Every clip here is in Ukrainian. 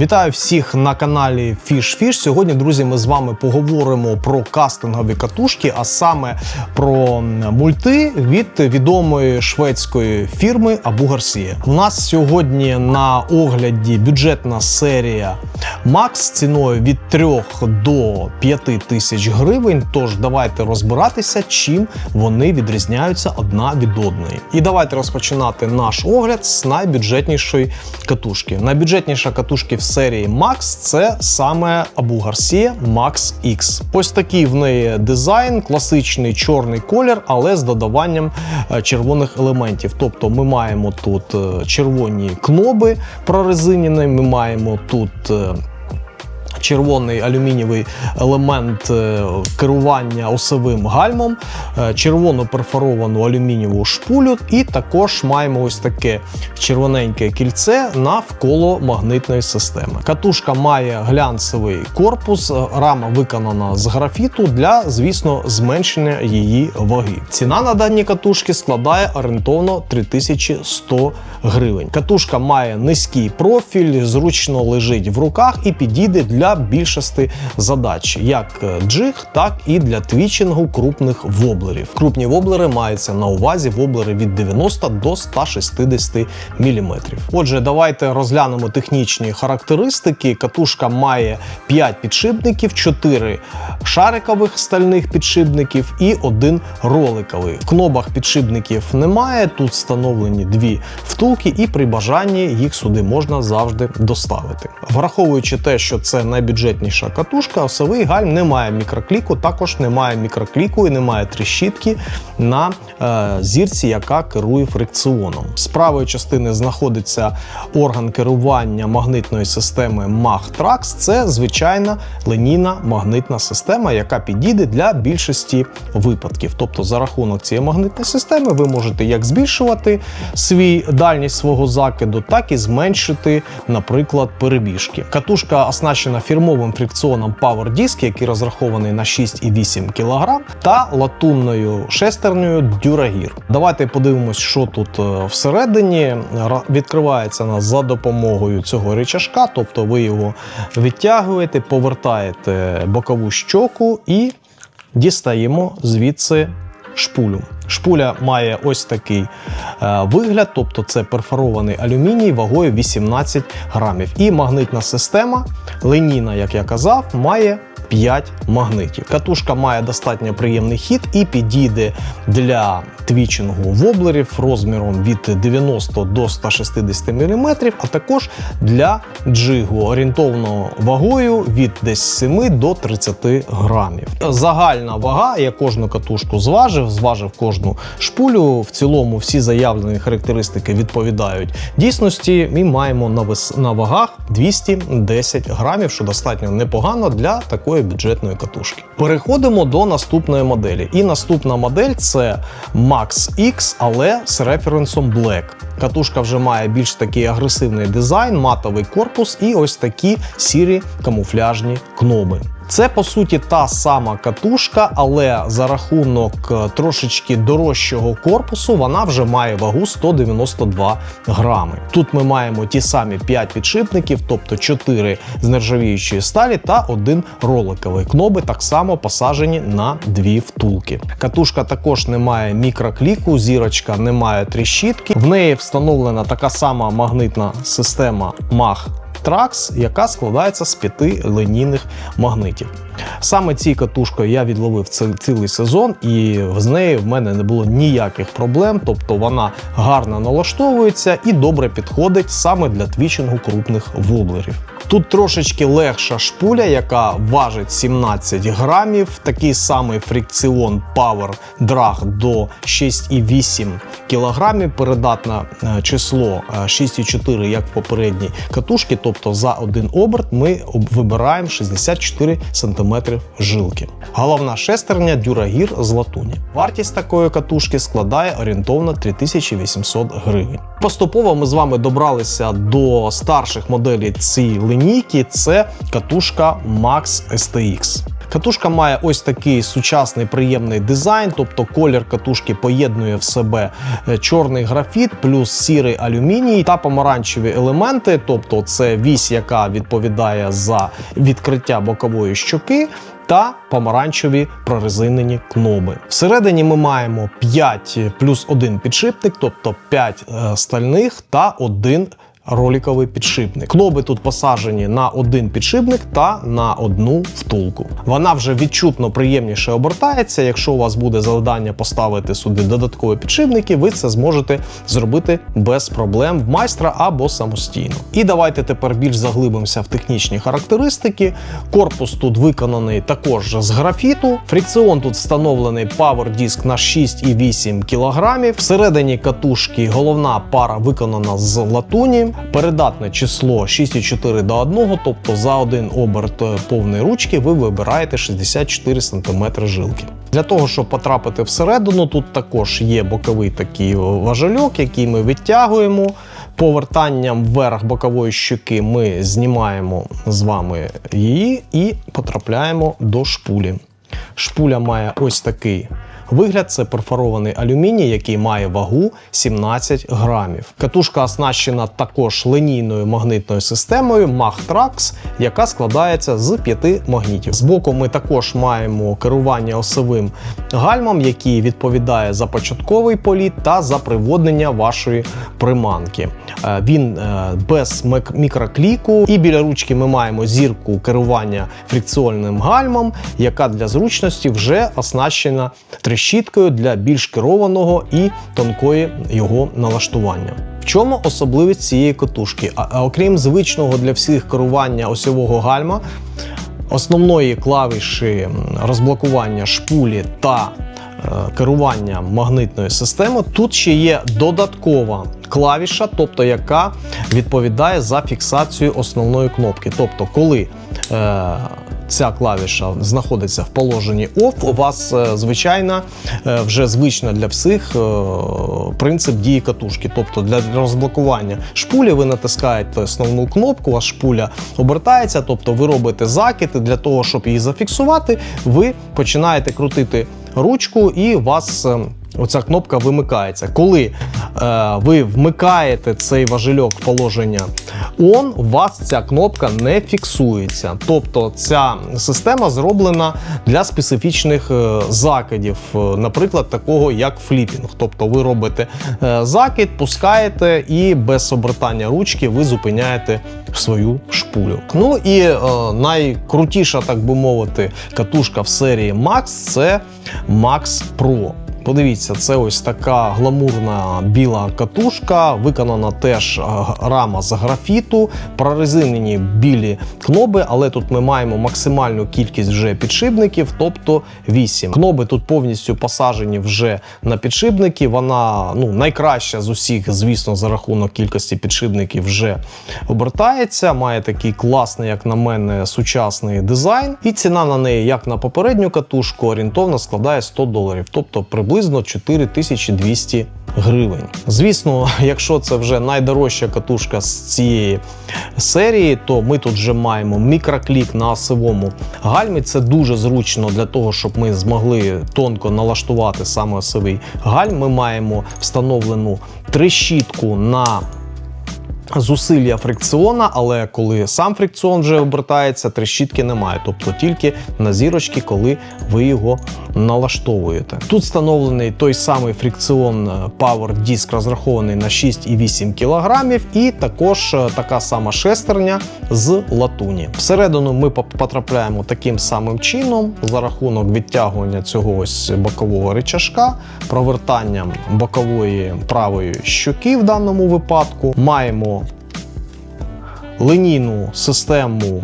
Вітаю всіх на каналі Fish Fish. Сьогодні, друзі, ми з вами поговоримо про кастингові катушки, а саме про мульти від відомої шведської фірми Abu Garcia. У нас сьогодні на огляді бюджетна серія Max ціною від 3 до 5 тисяч гривень. Тож давайте розбиратися, чим вони відрізняються одна від одної. І давайте розпочинати наш огляд з найбюджетнішої катушки. Найбюджетніша катушки в серії Max це саме Абу Гарсія Max X. Ось такий в неї дизайн, класичний чорний колір, але з додаванням е, червоних елементів. Тобто ми маємо тут е, червоні кноби прорезинені, ми маємо тут. Червоний алюмінієвий елемент е, керування осовим гальмом, е, червоно перфоровану алюмінієву шпулю, і також маємо ось таке червоненьке кільце навколо магнитної системи. Катушка має глянцевий корпус, е, рама виконана з графіту для, звісно, зменшення її ваги. Ціна на дані катушки складає орієнтовно 3100 гривень. Катушка має низький профіль, зручно лежить в руках і підійде для більшості задач, як джиг, так і для твічингу крупних воблерів. Крупні воблери маються на увазі воблери від 90 до 160 мм. Отже, давайте розглянемо технічні характеристики. Катушка має 5 підшипників, 4 шарикових стальних підшипників і один роликовий. В кнобах підшипників немає. Тут встановлені дві втулки, і при бажанні їх сюди можна завжди доставити. Враховуючи те, що це найбюджетніша катушка, осовий гальм не має мікрокліку, також немає мікрокліку і немає тріщітки на е, зірці, яка керує фрикціоном. З правої частини знаходиться орган керування магнитної системи MAG-Trax. Це звичайна линійна магнитна система, яка підійде для більшості випадків. Тобто, за рахунок цієї магнитної системи ви можете як збільшувати свій дальність свого закиду, так і зменшити, наприклад, перебіжки. Катушка оснащена фірмовим фрикціоном Power Disc, який розрахований на 6,8 кг, та латунною шестернею Duragir. Давайте подивимось, що тут е, всередині. Відкривається нас за допомогою цього рычажка, тобто ви його відтягуєте, повертаєте бокову щоку і дістаємо звідси шпулю. Шпуля має ось такий е, вигляд, тобто це перфорований алюміній вагою 18 грамів. І магнитна система, линійна, як я казав, має 5 магнитів. Катушка має достатньо приємний хід і підійде для твічингу воблерів розміром від 90 до 160 мм, а також для джигу орієнтовно вагою від десь 7 до 30 грамів. Загальна вага, я кожну катушку зважив, зважив кожну шпулю. В цілому всі заявлені характеристики відповідають дійсності. Ми маємо на, вагах 210 грамів, що достатньо непогано для такої бюджетної катушки. Переходимо до наступної моделі. І наступна модель це Max X, але з референсом Black. Катушка вже має більш такий агресивний дизайн, матовий корпус і ось такі сірі камуфляжні кноби. Це по суті та сама катушка, але за рахунок е, трошечки дорожчого корпусу вона вже має вагу 192 грами. Тут ми маємо ті самі 5 підшипників, тобто 4 з нержавіючої сталі та один роликовий. Кноби так само посаджені на дві втулки. Катушка також не має мікрокліку, зірочка не має тріщітки. В неї встановлена така сама магнитна система MAG Trax, яка складається з п'яти линійних магнитів. Саме цією катушкою я відловив ці- цілий сезон, і з нею в мене не було ніяких проблем. Тобто вона гарно налаштовується і добре підходить саме для твічингу крупних воблерів. Тут трошечки легша шпуля, яка важить 17 грамів. Такий самий фрикціон Power Drag до 6,8 кілограмів. Передатне е, число е, 6,4, як в попередній катушці. Тобто за один оберт ми вибираємо 64 см жилки. Головна шестерня Duragir з латуні. Вартість такої катушки складає орієнтовно 3800 гривень. Поступово ми з вами добралися до старших моделей цієї лінійки. Це катушка Max STX. Катушка має ось такий сучасний приємний дизайн, тобто колір катушки поєднує в себе е, чорний графіт, плюс сірий алюміній та помаранчеві елементи, тобто це вісь, яка відповідає за відкриття бокової щоки. Та помаранчеві прорезинені кноби. Всередині ми маємо 5 плюс 1 підшипник, тобто 5 е, стальних та 1 роликовий підшипник. Кноби тут посаджені на один підшипник та на одну втулку. Вона вже відчутно приємніше обертається. Якщо у вас буде завдання поставити сюди додаткові підшипники, ви це зможете зробити без проблем в майстра або самостійно. І давайте тепер більш заглибимося в технічні характеристики. Корпус тут виконаний також з графіту. Фрикціон тут встановлений Power Disc на 6,8 кг. Всередині катушки головна пара виконана з латуні. Передатне число 6,4 до 1, тобто за один оберт е, повної ручки ви вибираєте 64 см жилки. Для того, щоб потрапити всередину, тут також є боковий такий важельок, який ми відтягуємо. Повертанням вверх бокової щоки ми знімаємо з вами її і потрапляємо до шпулі. Шпуля має ось такий вигляд: це перфорований алюміній, який має вагу 17 грамів. Катушка оснащена також лінійною магнитною системою Mach-Trax, яка складається з п'яти магнітів. Збоку ми також маємо керування осовим гальмом, який відповідає за початковий політ та за приводнення вашої приманки. Е, Він е, без мікрокліку, і біля ручки ми маємо зірку керування фрикціонним гальмом, яка для зручності вже оснащена трещіткою для більш керованого і тонкої його налаштування. В чому особливість цієї катушки? А, а окрім звичного для всіх керування осьового гальма, основної клавіші розблокування шпулі та е, керування магнитною системою, тут ще є додаткова клавіша, тобто яка відповідає за фіксацію основної кнопки. Тобто, коли е, Ця клавіша знаходиться в положенні OFF, у вас е, звичайно е, вже звична для всіх е, принцип дії катушки. Тобто для розблокування шпулі ви натискаєте основну кнопку, вас шпуля обертається, тобто ви робите закид, для того, щоб її зафіксувати, ви починаєте крутити ручку і вас. Оця кнопка вимикається. Коли е, ви вмикаєте цей важельок в положення ON, у вас ця кнопка не фіксується. Тобто ця система зроблена для специфічних е, закидів, е, наприклад, такого як фліпінг. Тобто ви робите е, закид, пускаєте і без обертання ручки ви зупиняєте свою шпулю. Ну і е, найкрутіша, так би мовити, катушка в серії Max це Max Pro. Подивіться, це ось така гламурна біла катушка, виконана теж е, рама з графіту, прорезинені білі кноби, але тут ми маємо максимальну кількість вже підшипників, тобто 8. Кноби тут повністю посаджені вже на підшипники. Вона ну, найкраща з усіх, звісно, за рахунок кількості підшипників вже обертається. Має такий класний, як на мене, сучасний дизайн. І ціна на неї, як на попередню катушку, орієнтовно складає 100 доларів, тобто приблизно 4200 гривень. Звісно, якщо це вже найдорожча катушка з цієї серії, то ми тут вже маємо мікроклік на осевому гальмі. Це дуже зручно для того, щоб ми змогли тонко налаштувати саме осевий гальм. Ми маємо встановлену трещітку на зусилля фрикціона, але коли сам фрикціон вже обертається, трещітки немає, тобто тільки на зірочки, коли ви його налаштовуєте. Тут встановлений той самий фрикціон е, Power Disc, розрахований на 6,8 кг, і також е, така сама шестерня з латуні. Всередину ми потрапляємо таким самим чином за рахунок відтягування цього ось бокового рычажка, провертанням бокової правої щоки в даному випадку. Маємо линійну систему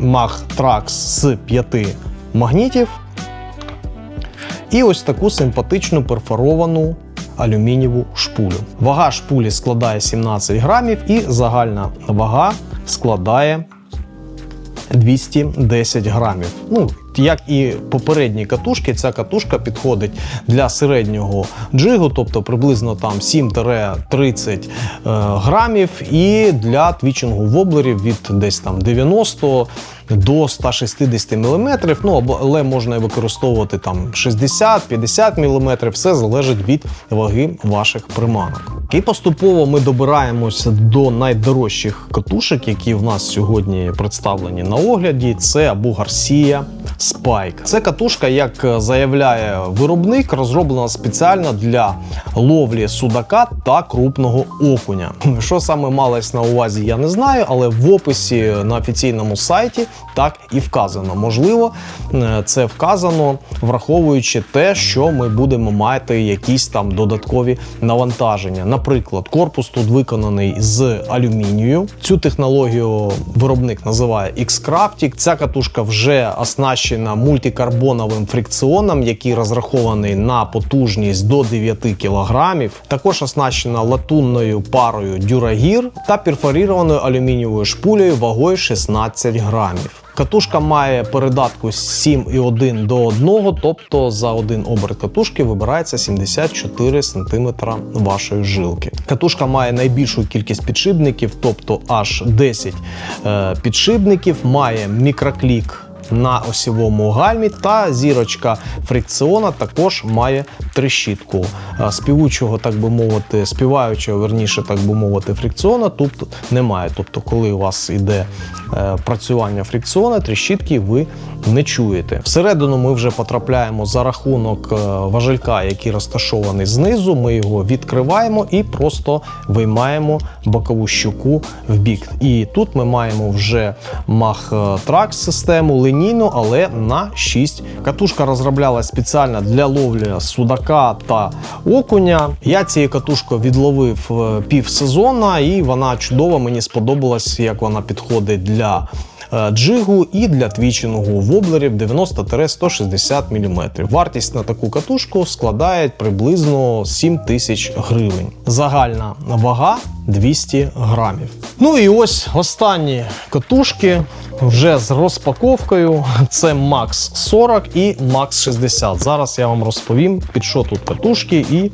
Mach-Trax з 5 магнітів. І ось таку симпатичну перфоровану алюмінієву шпулю. Вага шпулі складає 17 грамів і загальна вага складає 210 грамів. Ну, як і попередні катушки, ця катушка підходить для середнього джигу, тобто приблизно там 7-30 е, грамів, і для твічингу воблерів від десь там 90 до 160 мм, ну або але можна використовувати там 60-50 мм, все залежить від ваги ваших приманок. І поступово ми добираємося до найдорожчих катушок, які в нас сьогодні представлені на огляді. Це або Гарсія Spike. Це катушка, як заявляє виробник, розроблена спеціально для ловлі судака та крупного окуня. Що саме малось на увазі, я не знаю, але в описі на офіційному сайті так і вказано. Можливо, е, це вказано, враховуючи те, що ми будемо мати якісь там додаткові навантаження. Наприклад, корпус тут виконаний з алюмінію. Цю технологію виробник називає X-Craftic. Ця катушка вже оснащена мультикарбоновим фрикціоном, який розрахований на потужність до 9 кг. Також оснащена латунною парою Дюрагір та перфорірованою алюмінієвою шпулею вагою 16 грамів. Катушка має передатку 7,1 до 1, тобто за один оберт катушки вибирається 74 см вашої жилки. Катушка має найбільшу кількість підшипників, тобто аж 10 е, підшипників, має мікроклік. На осівому гальмі та зірочка фрикціона також має трещітку. Е, Співучого, так би мовити, співаючого, верніше, так би мовити, фрикціона тут немає. Тобто, коли у вас йде е, працювання фрикціона, трещітки ви не чуєте. Всередину ми вже потрапляємо за рахунок е, важелька, який розташований знизу. Ми його відкриваємо і просто виймаємо бокову щуку в бік. І тут ми маємо вже Mach Trax систему лінійну, але на 6. Катушка розроблялась спеціально для ловлі судака та окуня. Я цією катушкою відловив е, пів сезона, і вона чудова. Мені сподобалась, як вона підходить для. Е, Джигу і для твічингу воблерів 90-160 мм. Вартість на таку катушку складає приблизно 7 тисяч гривень. Загальна вага 200 грамів. Ну і ось останні катушки вже з розпаковкою. Це Max 40 і Max 60. Зараз я вам розповім, під що тут катушки, і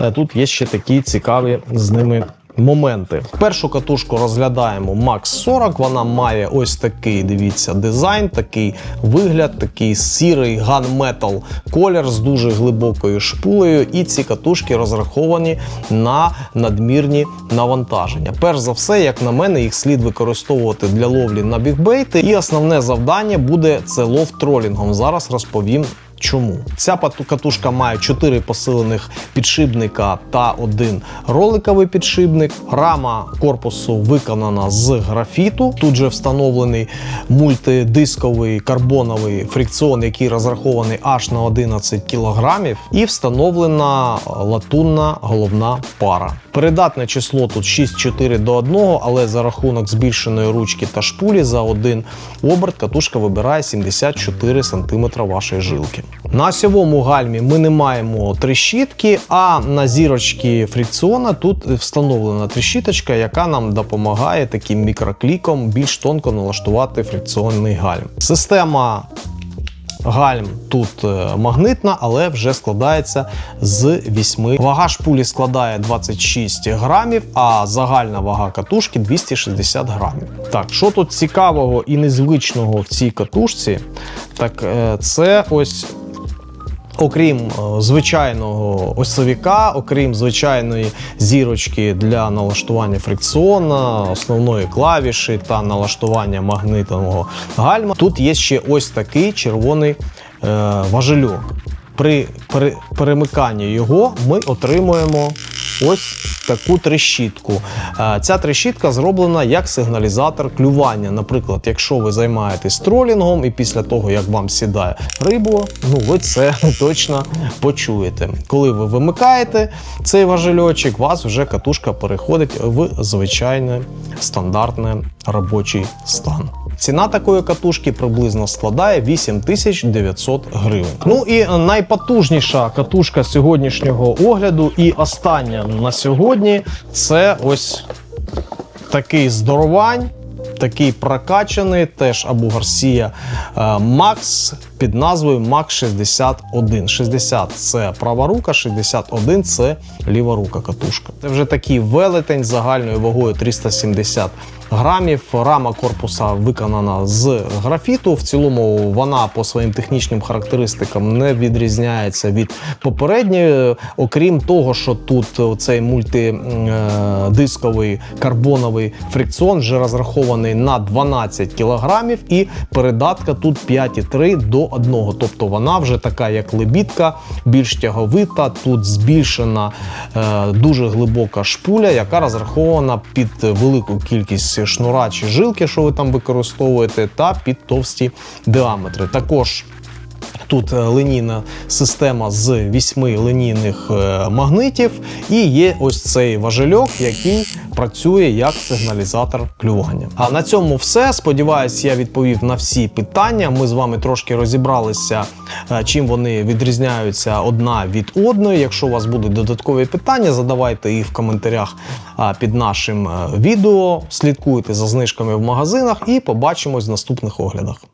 е, тут є ще такі цікаві з ними. Моменти. Першу катушку розглядаємо Max 40. Вона має ось такий, дивіться, дизайн, такий вигляд, такий сірий gunmetal колір з дуже глибокою шпулею. І ці катушки розраховані на надмірні навантаження. Перш за все, як на мене, їх слід використовувати для ловлі на бігбейти. І основне завдання буде це лов тролінгом. Зараз розповім. Чому ця катушка має 4 посилених підшипника та один роликовий підшипник. Рама корпусу виконана з графіту. Тут же встановлений мультидисковий карбоновий фрикціон, який розрахований аж на 11 кг, і встановлена латунна головна пара. Передатне число тут 6-4 до 1, але за рахунок збільшеної ручки та шпулі за один оберт катушка вибирає 74 см вашої жилки. На осьовому гальмі ми не маємо трещітки, а на зірочці фрикціона тут встановлена трещіточка, яка нам допомагає таким мікрокліком більш тонко налаштувати фрикціонний гальм. Система Гальм тут е, магнитна, але вже складається з 8. Вага шпулі складає 26 грамів, а загальна вага катушки 260 грамів. Так, що тут цікавого і незвичного в цій катушці? Так, е, це ось Окрім е, звичайного осовіка, окрім звичайної зірочки для налаштування фрикціона, основної клавіші та налаштування магнитного гальма, тут є ще ось такий червоний е, важельок. При пере- перемиканні його ми отримуємо ось таку трещітку. Е, Ця трещітка зроблена як сигналізатор клювання. Наприклад, якщо ви займаєтесь тролінгом і після того, як вам сідає рибу, ну ви це точно почуєте. Коли ви вимикаєте цей важельочок, вас вже катушка переходить в звичайний стандартний робочий стан. Ціна такої катушки приблизно складає 8900 гривень. Ну і найпотужніша катушка сьогоднішнього огляду, і остання на сьогодні це ось такий здоровань. такий прокачаний, теж Абу Гарсія е, Макс під назвою Мак 61. 60 це права рука, 61 це ліва рука катушка. Це вже такий велетень загальною вагою 370 грамів. Рама корпуса виконана з графіту. В цілому вона по своїм технічним характеристикам не відрізняється від попередньої, окрім того, що тут цей мультидисковий карбоновий фрикціон вже розрахований на 12 кілограмів, і передатка тут 5,3 до 1. Тобто вона вже така, як лебідка, більш тяговита. Тут збільшена е, дуже глибока шпуля, яка розрахована під велику кількість шнура чи жилки, що ви там використовуєте, та під товсті діаметри. Також Тут е, линійна система з вісьми линійних е, магнитів, і є ось цей важельок, який працює як сигналізатор клювання. А на цьому все. Сподіваюсь, я відповів на всі питання. Ми з вами трошки розібралися, е, чим вони відрізняються одна від одної. Якщо у вас будуть додаткові питання, задавайте їх в коментарях під нашим відео. Слідкуйте за знижками в магазинах і побачимось в наступних оглядах.